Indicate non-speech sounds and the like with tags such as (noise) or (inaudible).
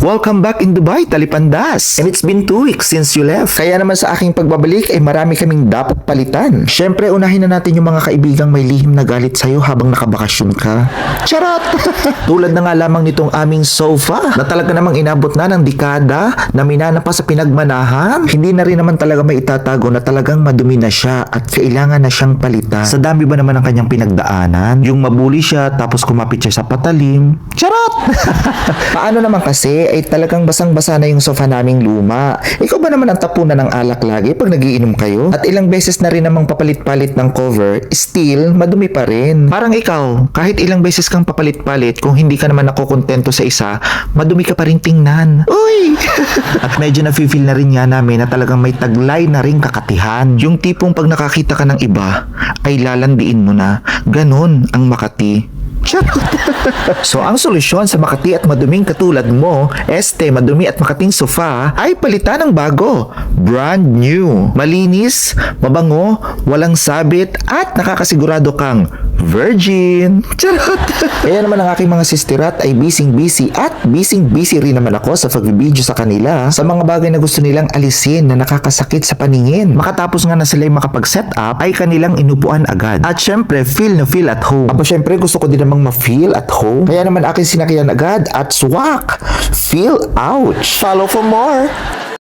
Welcome back in Dubai, Talipandas. And it's been two weeks since you left. Kaya naman sa aking pagbabalik ay marami kaming dapat palitan. Siyempre, unahin na natin yung mga kaibigang may lihim na galit sa'yo habang nakabakasyon ka. Charot! (laughs) Tulad na nga lamang nitong aming sofa na talaga namang inabot na ng dekada na minana pa sa pinagmanahan. Hindi na rin naman talaga may itatago na talagang madumi na siya at kailangan na siyang palitan. Sa dami ba naman ng kanyang pinagdaanan? Yung mabuli siya tapos kumapit siya sa patalim. Charot! (laughs) Paano naman kasi ay talagang basang-basa na yung sofa naming luma. Ikaw ba naman ang tapunan ng alak lagi pag nagiinom kayo? At ilang beses na rin namang papalit-palit ng cover, still madumi pa rin. Parang ikaw, kahit ilang beses kang papalit-palit, kung hindi ka naman nakokontento sa isa, madumi ka pa rin tingnan. Uy! (laughs) At medyo na-feel na rin niya namin na talagang may taglay na rin kakatihan. Yung tipong pag nakakita ka ng iba, ay lalandiin mo na. Ganon ang Makati. (laughs) So ang solusyon sa makati at maduming katulad mo, este madumi at makating sofa ay palitan ng bago. Brand new. Malinis, mabango, walang sabit at nakakasigurado kang virgin. Charot. (laughs) Kaya naman ang aking mga sisterat ay busy-busy at busy-busy rin naman ako sa pagbibideo sa kanila sa mga bagay na gusto nilang alisin na nakakasakit sa paningin. Makatapos nga na sila makapag-set up ay kanilang inupuan agad. At syempre, feel na feel at home. Ako syempre gusto ko din namang ma-feel at home. Kaya naman akin sinakyan agad at swak. Feel ouch. Follow for more.